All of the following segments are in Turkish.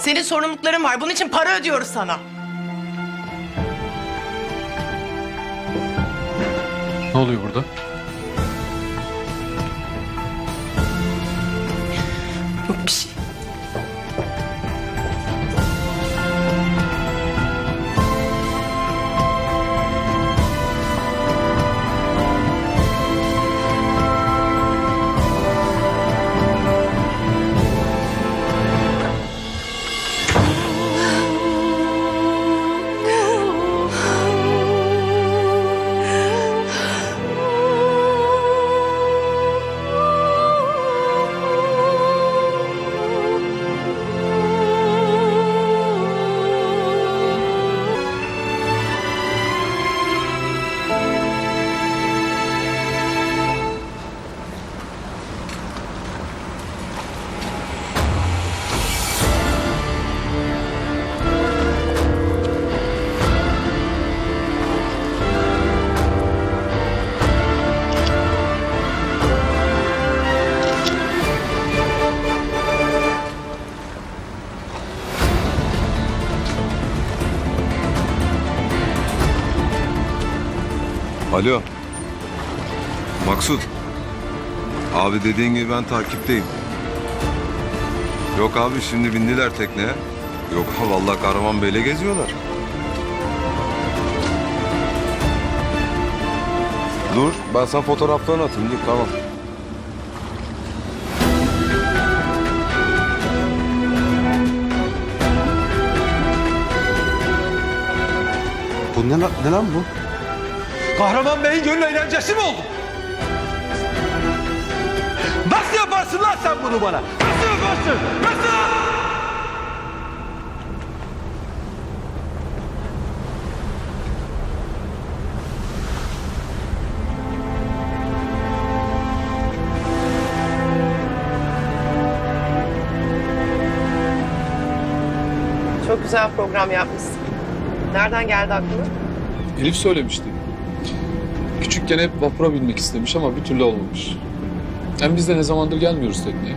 Senin sorumlulukların var. Bunun için para ödüyoruz sana. Ne oluyor burada? Yok bir şey. Abi dediğin gibi ben takipteyim. Yok abi şimdi bindiler tekneye. Yok ha vallahi Kahraman Bey'le geziyorlar. Dur ben sana fotoğraflarını atayım dur tamam. Bu ne, lan- ne lan bu? Kahraman Bey'in gönül eğlencesi mi oldu? Nasıl yaparsın lan sen bunu bana? Nasıl yaparsın? Nasıl? Çok güzel program yapmışsın. Nereden geldi aklına? Elif söylemişti. Küçükken hep vapura binmek istemiş ama bir türlü olmamış. Hem biz de ne zamandır gelmiyoruz tekneye.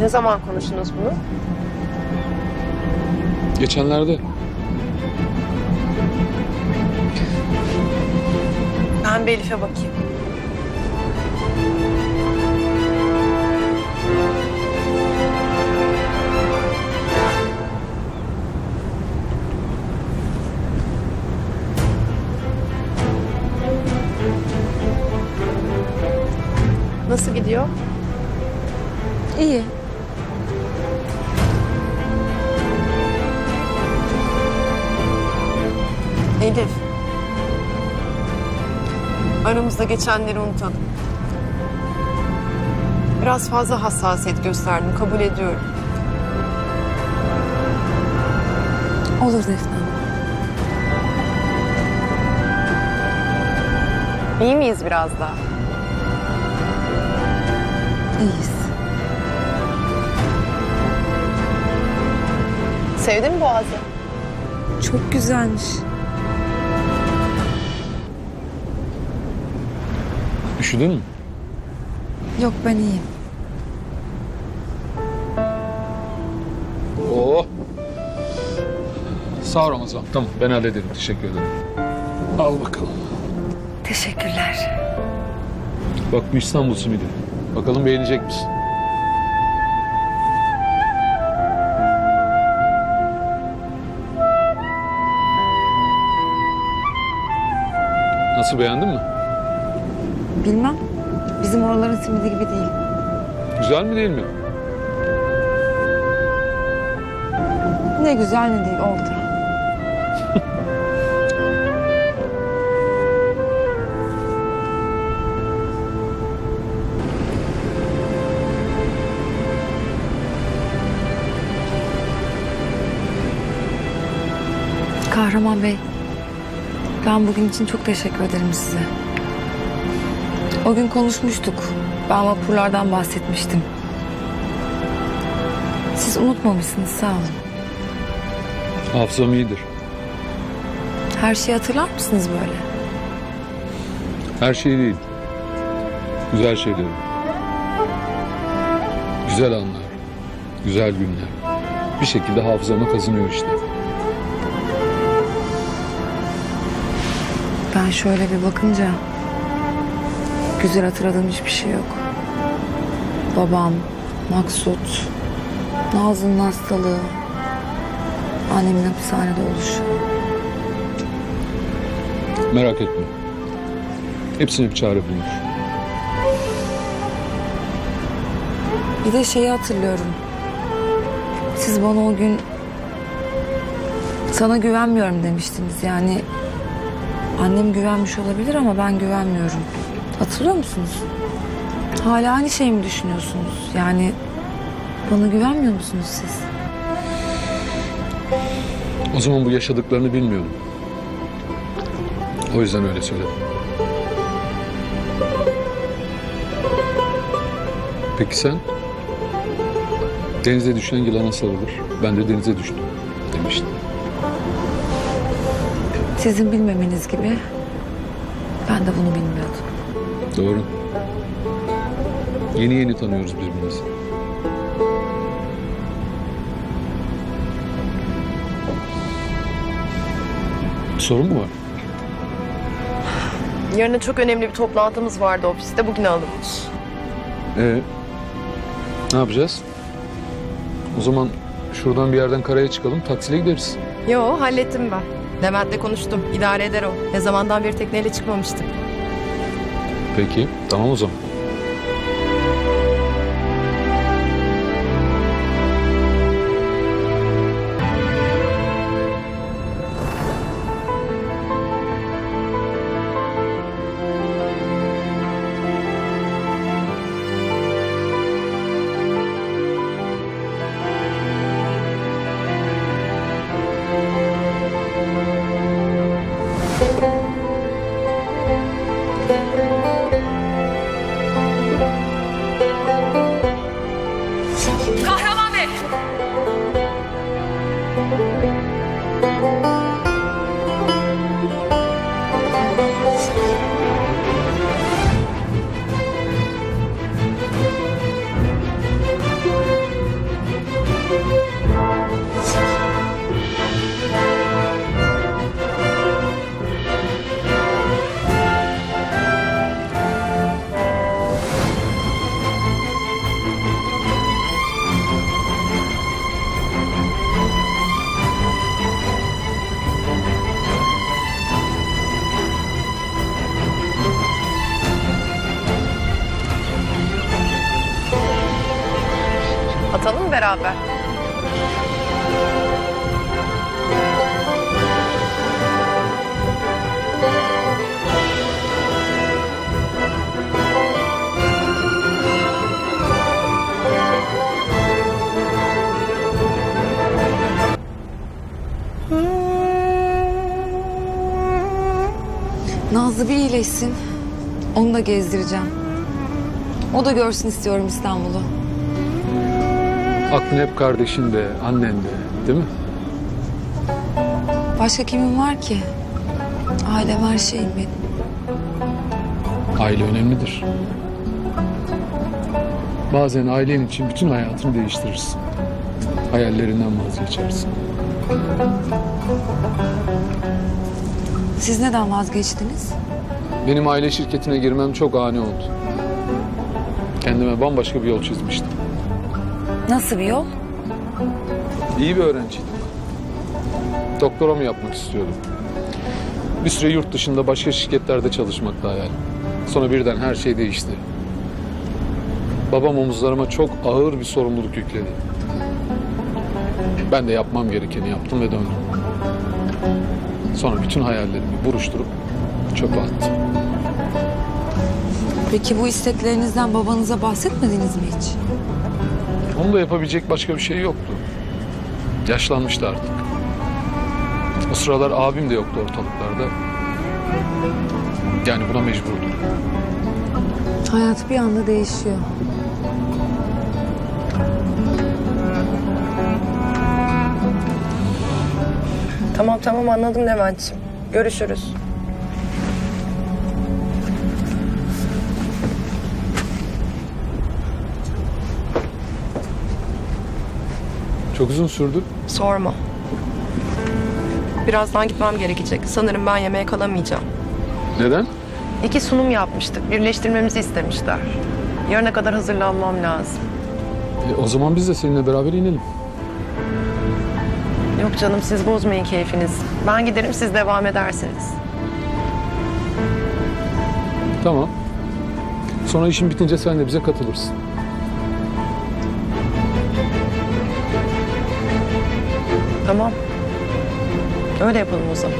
Ne zaman konuştunuz bunu? Geçenlerde Ben bir Elif'e bakayım. Nasıl gidiyor? İyi. Elif. Aramızda geçenleri unutalım. Biraz fazla hassasiyet gösterdim, kabul ediyorum. Olur Defne. İyi miyiz biraz daha? İyiyiz. Sevdin mi Boğaz'ı? Çok güzelmiş. üşüdün mü? Yok ben iyiyim. Oo. Sağ ol Ramazan. Tamam ben hallederim. Teşekkür ederim. Al bakalım. Teşekkürler. Bak bu İstanbul simidi. Bakalım beğenecek misin? Nasıl beğendin mi? Bilmem. Bizim oraların simidi gibi değil. Güzel mi değil mi? Ne güzel ne değil orta. Kahraman Bey, ben bugün için çok teşekkür ederim size. O gün konuşmuştuk. Ben vapurlardan bahsetmiştim. Siz unutmamışsınız, sağ olun. Hafızam iyidir. Her şeyi hatırlar mısınız böyle? Her şey değil. Güzel şeyleri. Güzel anlar, güzel günler. Bir şekilde hafızama kazınıyor işte. Ben şöyle bir bakınca güzel hatırladığım hiçbir şey yok. Babam, Maksut, Nazlı'nın hastalığı, annemin hapishanede oluşu. Merak etme. Hepsine bir çare bulunur. Bir de şeyi hatırlıyorum. Siz bana o gün sana güvenmiyorum demiştiniz. Yani annem güvenmiş olabilir ama ben güvenmiyorum. Hatırlıyor musunuz? Hala aynı şeyi mi düşünüyorsunuz? Yani bana güvenmiyor musunuz siz? O zaman bu yaşadıklarını bilmiyordum. O yüzden öyle söyledim. Peki sen? Denize düşen yılana sarılır. Ben de denize düştüm Sizin bilmemeniz gibi ben de bunu bilmiyordum. Doğru. Yeni yeni tanıyoruz birbirimizi. Sorun mu var? Yarın çok önemli bir toplantımız vardı ofiste. Bugün alınmış. Ee, ne yapacağız? O zaman şuradan bir yerden karaya çıkalım, taksiyle gideriz. Yo hallettim ben. Levent'le konuştum. İdare eder o. Ne zamandan beri tekneyle çıkmamıştık. Peki, tamam o zaman. Nazlı bir iyileşsin. Onu da gezdireceğim. O da görsün istiyorum İstanbul'u. Aklın hep kardeşinde, annende, değil mi? Başka kimim var ki? Ailem her şeyim benim. Aile önemlidir. Bazen ailen için bütün hayatını değiştirirsin. Hayallerinden vazgeçersin. Siz neden vazgeçtiniz? Benim aile şirketine girmem çok ani oldu. Kendime bambaşka bir yol çizmiştim. Nasıl bir yol? İyi bir öğrenciydim. Doktoramı yapmak istiyordum. Bir süre yurt dışında başka şirketlerde çalışmakta hayalim. Sonra birden her şey değişti. Babam omuzlarıma çok ağır bir sorumluluk yükledi. Ben de yapmam gerekeni yaptım ve döndüm. Sonra bütün hayallerimi buruşturup çöpe attım. Peki bu isteklerinizden babanıza bahsetmediniz mi hiç? Onun da yapabilecek başka bir şey yoktu. Yaşlanmıştı artık. O sıralar abim de yoktu ortalıklarda. Yani buna mecburdu. Hayat bir anda değişiyor. Tamam tamam anladım Levent'ciğim. Görüşürüz. Çok uzun sürdü. Sorma. Birazdan gitmem gerekecek. Sanırım ben yemeğe kalamayacağım. Neden? İki sunum yapmıştık. Birleştirmemizi istemişler. Yarına kadar hazırlanmam lazım. E, o zaman biz de seninle beraber inelim. Yok canım siz bozmayın keyfiniz. Ben giderim siz devam edersiniz. Tamam. Sonra işin bitince sen de bize katılırsın. Tamam. Öyle yapalım o zaman.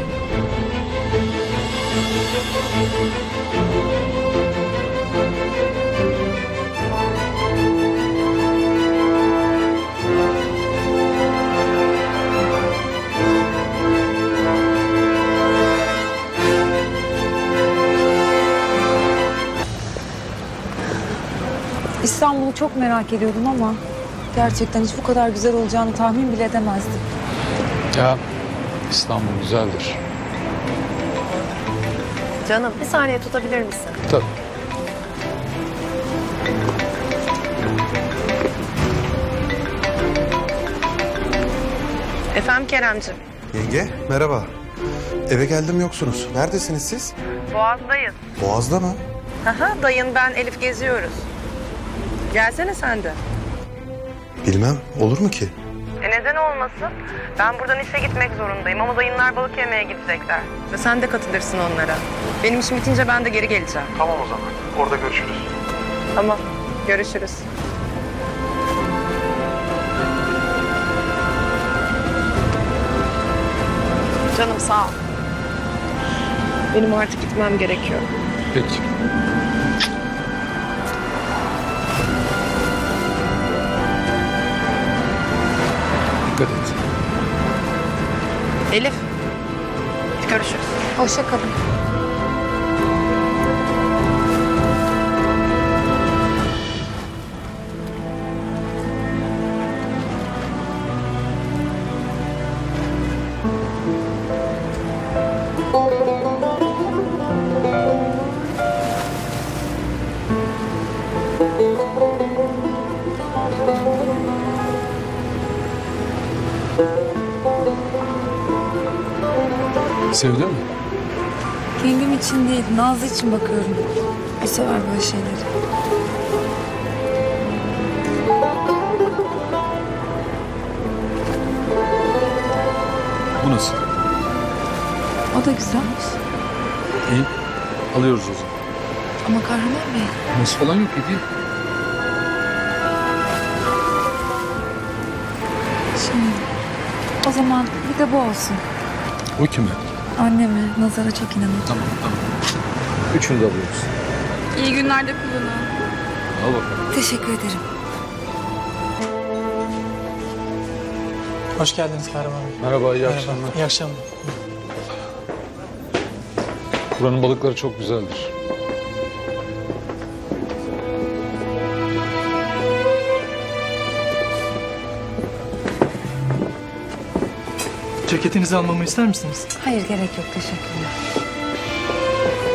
İstanbul'u çok merak ediyordum ama gerçekten hiç bu kadar güzel olacağını tahmin bile edemezdim. Ya İstanbul güzeldir. Canım bir saniye tutabilir misin? Tabii. Efendim Keremciğim. Yenge merhaba. Eve geldim yoksunuz. Neredesiniz siz? Boğaz'dayız. Boğaz'da mı? Aha, dayın ben Elif geziyoruz. Gelsene sen de. Bilmem. Olur mu ki? Neden olmasın? Ben buradan işe gitmek zorundayım ama dayınlar balık yemeye gidecekler. Ve sen de katılırsın onlara. Benim işim bitince ben de geri geleceğim. Tamam o zaman. Orada görüşürüz. Tamam, görüşürüz. Canım sağ ol. Benim artık gitmem gerekiyor. Peki. Elif, görüşürüz. Hoşça kalın. Sevdin mi? Kendim için değil, Nazlı için bakıyorum. O sever böyle şeyleri. Bu nasıl? O da güzelmiş. İyi. Alıyoruz o zaman. Ama Kahraman Bey, Nasıl falan yok hediye. şimdi o zaman bir de bu olsun. O kime? Anneme, Nazar'a çok inanır. Tamam tamam. Üçünü de alıyoruz. İyi günlerde kullanın. Al bakalım. Teşekkür ederim. Hoş geldiniz Kahraman Bey. Merhaba, iyi Merhaba. akşamlar. İyi akşamlar. Buranın balıkları çok güzeldir. Ceketinizi almamı ister misiniz? Hayır gerek yok, teşekkürler.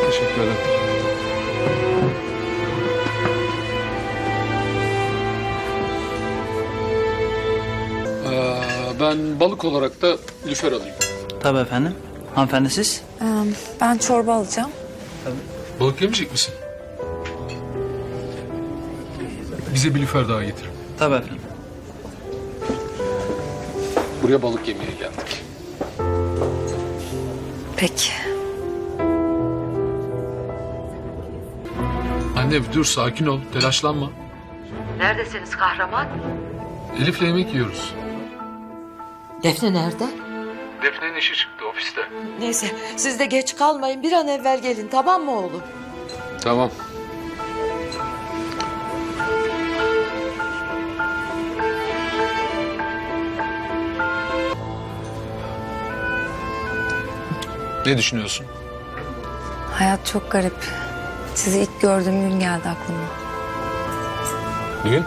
Teşekkür ederim. Ee, ben balık olarak da lüfer alayım. Tabii efendim. Hanımefendi siz? Ee, ben çorba alacağım. Balık yemeyecek misin? Bize bir lüfer daha getir. Tabii efendim. Buraya balık yemeye geldik. Peki. Anne dur sakin ol telaşlanma. Neredesiniz kahraman? Elif'le yemek yiyoruz. Defne nerede? Defne'nin işi çıktı ofiste. Neyse siz de geç kalmayın bir an evvel gelin tamam mı oğlum? Tamam. Ne düşünüyorsun? Hayat çok garip. Sizi ilk gördüğüm gün geldi aklıma. Bugün?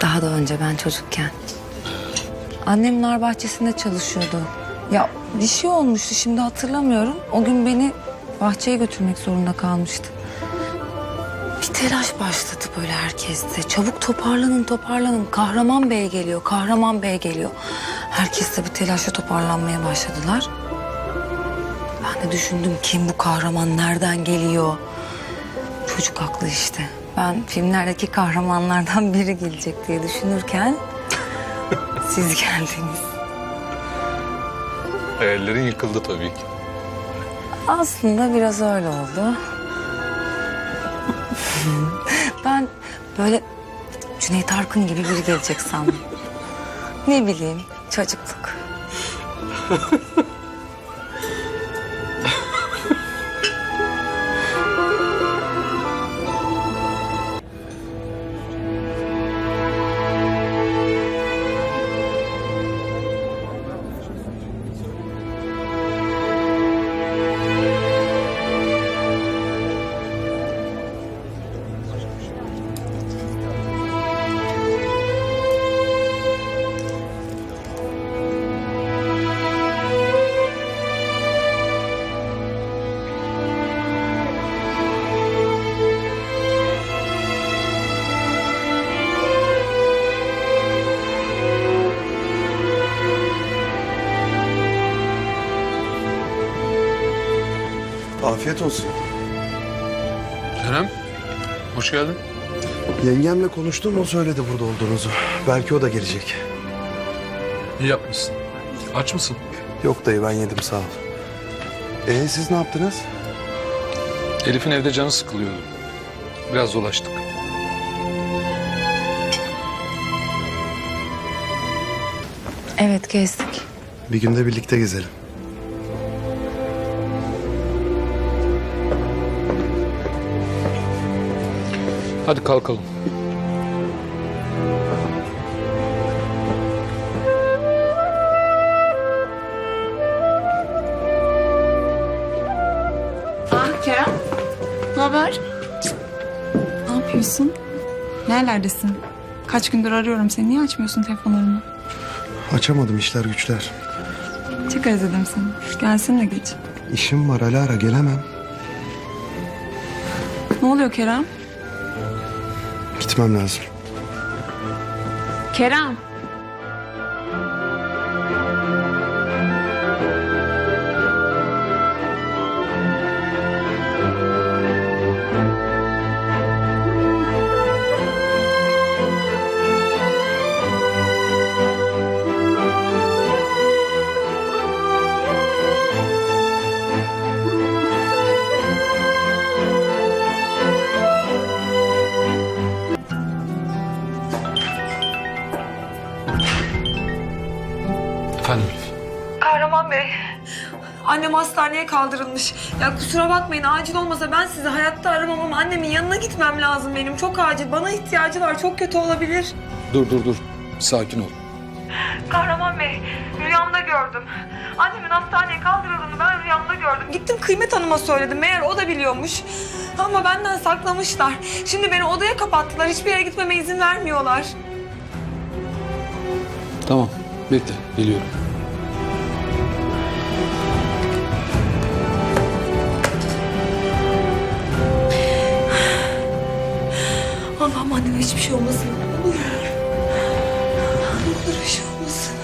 Daha da önce ben çocukken. Annem nar bahçesinde çalışıyordu. Ya bir şey olmuştu şimdi hatırlamıyorum. O gün beni bahçeye götürmek zorunda kalmıştı. Bir telaş başladı böyle herkeste. Çabuk toparlanın toparlanın. Kahraman Bey geliyor, Kahraman Bey geliyor. Herkes de bir telaşla toparlanmaya başladılar. De düşündüm kim bu kahraman, nereden geliyor? Çocuk haklı işte. Ben filmlerdeki kahramanlardan biri gelecek diye düşünürken siz geldiniz. Hayallerin yıkıldı tabii ki. Aslında biraz öyle oldu. ben böyle Cüneyt Arkın gibi biri gelecek sandım. Ne bileyim çocukluk. Afiyet olsun. Kerem, hoş geldin. Yengemle konuştum o söyledi burada olduğunuzu. Belki o da gelecek. İyi yapmışsın. Aç mısın? Yok dayı ben yedim sağ ol. Ee siz ne yaptınız? Elif'in evde canı sıkılıyordu. Biraz dolaştık. Evet gezdik. Bir günde birlikte gezelim. Hadi kalkalım. Ah Kerem. Ne haber? Ne yapıyorsun? Nerelerdesin? Kaç gündür arıyorum seni. Niye açmıyorsun telefonlarını? Açamadım işler güçler. Çok özledim seni. Gelsin de geç. İşim var ara ara gelemem. Ne oluyor Kerem? Gitmem lazım. Kerem. Hastaneye kaldırılmış. Ya kusura bakmayın acil olmasa ben sizi hayatta aramam ama annemin yanına gitmem lazım benim. Çok acil. Bana ihtiyacı var. Çok kötü olabilir. Dur dur dur. Sakin ol. Kahraman Bey, rüyamda gördüm. Annemin hastaneye kaldırıldığını ben rüyamda gördüm. Gittim Kıymet Hanım'a söyledim. Meğer o da biliyormuş. Ama benden saklamışlar. Şimdi beni odaya kapattılar. Hiçbir yere gitmeme izin vermiyorlar. Tamam. Bekle. Geliyorum. Allah'ım anneme hiçbir şey olmasın. Ne olur. Ne olur bir şey olmasın.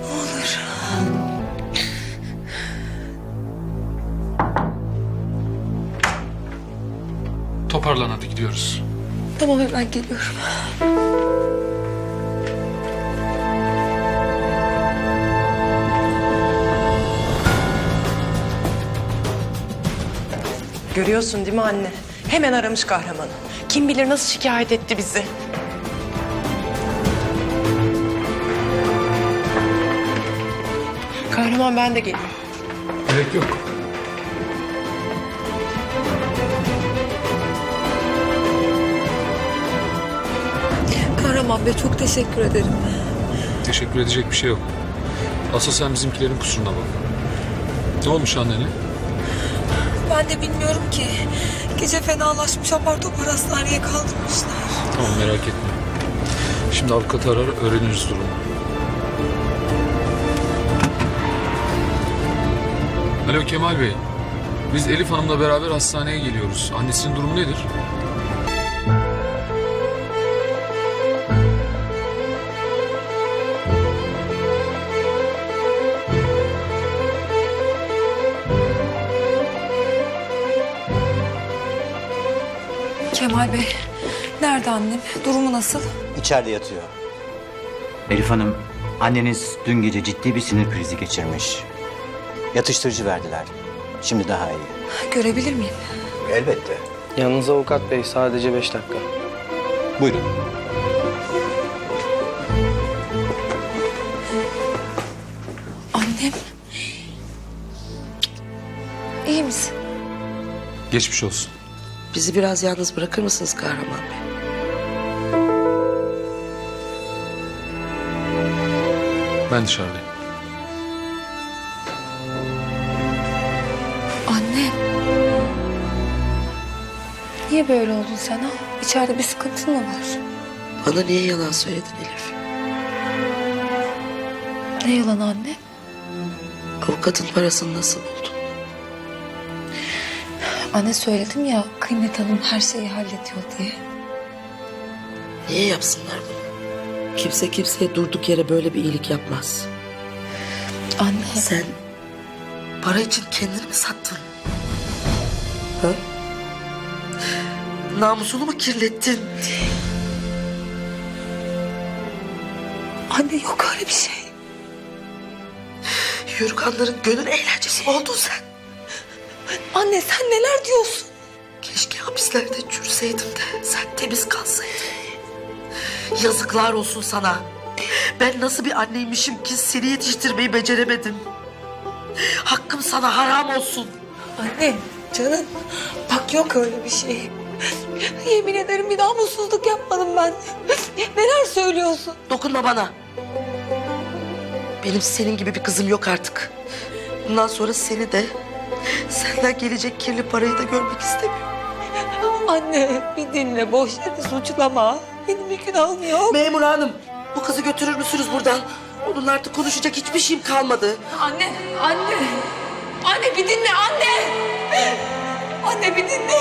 Ne olur. Toparlan hadi gidiyoruz. Tamam hemen geliyorum. Görüyorsun değil mi anne? Hemen aramış kahramanı. Kim bilir nasıl şikayet etti bizi. Kahraman ben de geleyim. Gerek yok. Kahraman Bey çok teşekkür ederim. Teşekkür edecek bir şey yok. Asıl sen bizimkilerin kusuruna bak. Ne olmuş annene? Ben de bilmiyorum ki. Gece fenalaşmış apar topar hastaneye kaldırmışlar. Tamam merak etme. Şimdi avukatı arar öğreniriz durumu. Alo Kemal Bey. Biz Elif Hanım'la beraber hastaneye geliyoruz. Annesinin durumu nedir? Kemal Bey, nerede annem? Durumu nasıl? İçeride yatıyor. Elif Hanım, anneniz dün gece ciddi bir sinir krizi geçirmiş. Yatıştırıcı verdiler. Şimdi daha iyi. Görebilir miyim? Elbette. Yalnız avukat bey sadece beş dakika. Buyurun. Annem. İyi misin? Geçmiş olsun. Bizi biraz yalnız bırakır mısınız Kahraman Bey? Ben dışarıdayım. Anne. Niye böyle oldun sen ha? İçeride bir sıkıntın mı var? Bana niye yalan söyledin Elif? Ne yalan anne? Avukatın parasını nasıl buldun? Anne söyledim ya Kıymet Hanım her şeyi hallediyor diye. Niye yapsınlar bunu? Kimse kimseye durduk yere böyle bir iyilik yapmaz. Anne. Sen para için kendini mi sattın? Ha? Namusunu mu kirlettin? Anne yok öyle bir şey. Yürükanların gönül eğlencesi mi oldun sen? Anne sen neler diyorsun? Keşke hapislerde çürseydim de sen temiz kalsaydın. Yazıklar olsun sana. Ben nasıl bir anneymişim ki seni yetiştirmeyi beceremedim. Hakkım sana haram olsun. Anne canım bak yok öyle bir şey. Yemin ederim bir namussuzluk yapmadım ben. Neler söylüyorsun? Dokunma bana. Benim senin gibi bir kızım yok artık. Bundan sonra seni de senden gelecek kirli parayı da görmek istemiyorum. Anne bir dinle boş yere suçlama. Benim bir günahım yok. Memur hanım bu kızı götürür müsünüz buradan? Onunla artık konuşacak hiçbir şeyim kalmadı. Anne, anne. Anne bir dinle anne. Anne bir dinle.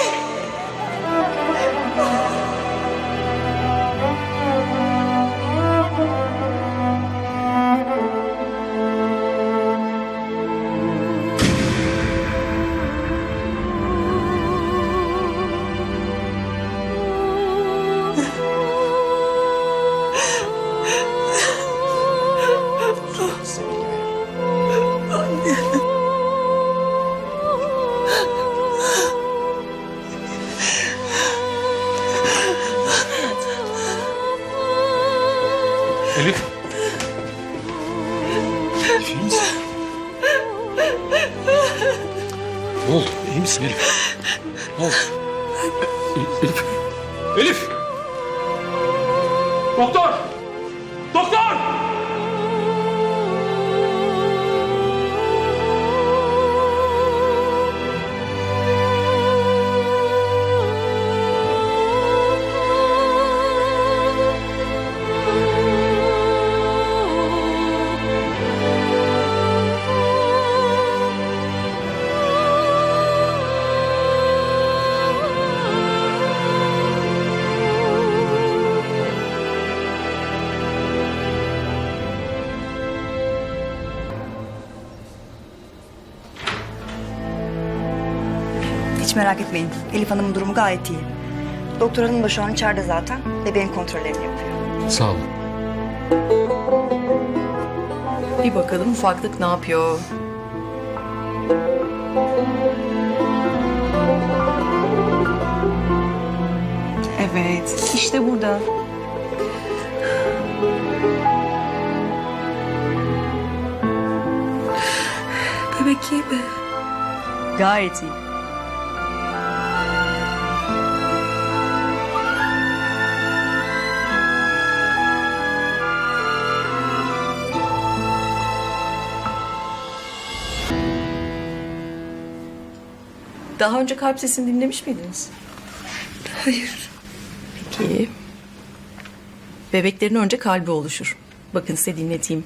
Merak etmeyin. Elif Hanım'ın durumu gayet iyi. Doktor hanım da şu an içeride zaten. Bebeğin kontrollerini yapıyor. Sağ olun. Bir bakalım ufaklık ne yapıyor? Evet, işte burada. Bebek iyi mi? Gayet iyi. Daha önce kalp sesini dinlemiş miydiniz? Hayır. Peki. Bebeklerin önce kalbi oluşur. Bakın size dinleteyim.